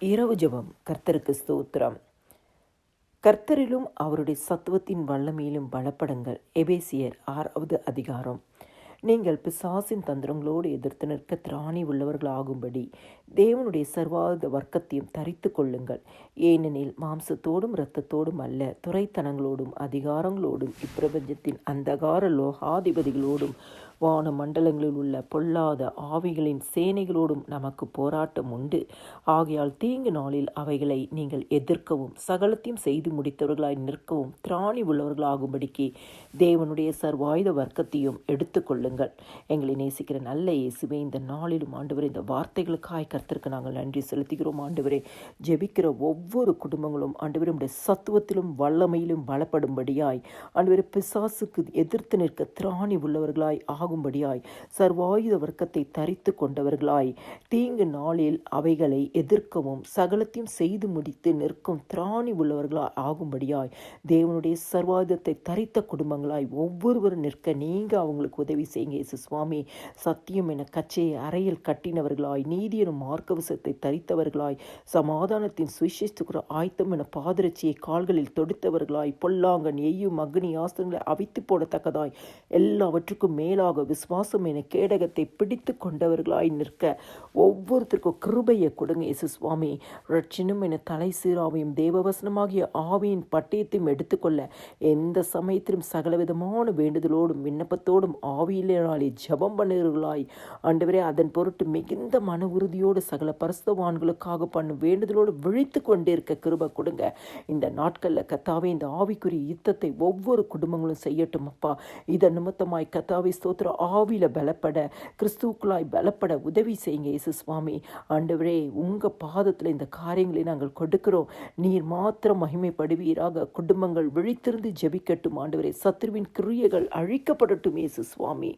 இரவு ஜபம். கர்த்தருக்கு ஸ்தோத்திரம். கர்த்தரிலும் அவருடைய சத்துவத்தின் வல்லமையிலும் பலப்படங்கள். எபேசியர் ஆறாவது அதிகாரம். நீங்கள் பிசாசின் தந்திரங்களோடு எதிர்த்து நிற்க திராணி உள்ளவர்களாகும்படி தேவனுடைய சர்வாத வர்க்கத்தையும் தரித்து கொள்ளுங்கள். ஏனெனில் மாம்சத்தோடும் இரத்தத்தோடும் அல்ல துறைத்தனங்களோடும் அதிகாரங்களோடும் இப்பிரபஞ்சத்தின் அந்தகார லோகாதிபதிகளோடும் வான மண்டலங்களில் உள்ள பொல்லாத ஆவிகளின் சேனைகளோடும் நமக்கு போராட்டம் உண்டு. ஆகையால் தீங்கு நாளில் அவைகளை நீங்கள் எதிர்க்கவும் சகலத்தையும் செய்து முடித்தவர்களாய் நிற்கவும் திராணி உள்ளவர்களாகும்படிக்கு தேவனுடைய சர்வாயுத வர்க்கத்தையும் எடுத்துக்கொள்ளுங்கள் எங்களை நேசிக்கிற நல்ல இயேசுவே இந்த நாளிலும் ஆண்டவரே இந்த வார்த்தைகளுக்காய் கர்த்தருக்கு நாங்கள் நன்றி செலுத்துகிறோம் ஆண்டவரே. ஜெபிக்கிற ஒவ்வொரு குடும்பங்களும் ஆண்டவரே உடைய சத்துவத்திலும் வல்லமையிலும் பலப்படும்படியாய் ஆண்டவரே பிசாசுக்கு எதிர்த்து நிற்க திராணி உள்ளவர்களாய் ஆகும்படியாய் சர்வாயுத வர்க்கத்தை தரித்து கொண்டவர்களாய் தீங்கு நாளில் அவைகளை எதிர்க்கவும் சகலத்தையும் செய்து முடித்து நிற்கும் திராணி உள்ளவர்களாய் ஆகும்படியாய் தேவனுடைய சர்வாயுதத்தை தரித்த குடும்பங்களாய் ஒவ்வொருவரும் நிற்க நீங்க அவங்களுக்கு உதவி செய்யுங்க இயேசு சுவாமி சத்தியம் என கச்சையை அறையில் கட்டினவர்களாய் நீதியனும் மார்க்கவசத்தை தரித்தவர்களாய் சமாதானத்தின் சுவிசேஷத்துக்குற ஆயத்தம் என பாதரட்சியை கால்களில் தொடுத்தவர்களாய் பொல்லாங்கன் எய்யும் அக்னி ஆஸ்திரங்களை அவித்து போடத்தக்கதாய் எல்லாவற்றுக்கும் மேலாக விசுவாசம் என கேடகத்தை பிடித்து கொண்டவர்களாய் நிற்க ஒவ்வொருத்தருக்கும் கிருபையை கொடுங்க இயேசு சுவாமி. ரட்சினும் என தலை சீராவையும் தேவவசனமாகிய ஆவியின் பட்டயத்தையும் எடுத்துக்கொள்ள எந்த சமயத்திலும் சகலவிதமான வேண்டுதலோடும் விண்ணப்பத்தோடும் ஆவியில் ஜபம் பண்ணுகிறவர்களாய் ஆண்டவரே அதன் பொருட்டு மிகுந்த மன உறுதியோடு சகல பரிசுத்தவான்களுக்காக பண்ணும் வேண்டுதலோடு விழித்து கொண்டே இருக்க கிருபை கொடுங்க. இந்த நாட்களில் கத்தாவே இந்த ஆவிக்குரிய யுத்தத்தை ஒவ்வொரு குடும்பங்களும் செய்யட்டும் அப்பா. இதன் நிமித்தமாய் கத்தாவை ஸ்தோத்திர ஆவியில் பலப்பட கிறிஸ்துக்களாய் பலப்பட உதவி செய்யுங்க இயேசு சுவாமி. ஆண்டவரே உங்கள் பாதத்தில் இந்த காரியங்களை நாங்கள் கொடுக்கிறோம். நீர் மாத்திரம் மகிமைப்படுவீராக. குடும்பங்கள் விழித்திருந்து ஜெபிக்கட்டும் ஆண்டவரே. சத்ருவின் கிரியைகள் அழிக்கப்படட்டும் இயேசு சுவாமி.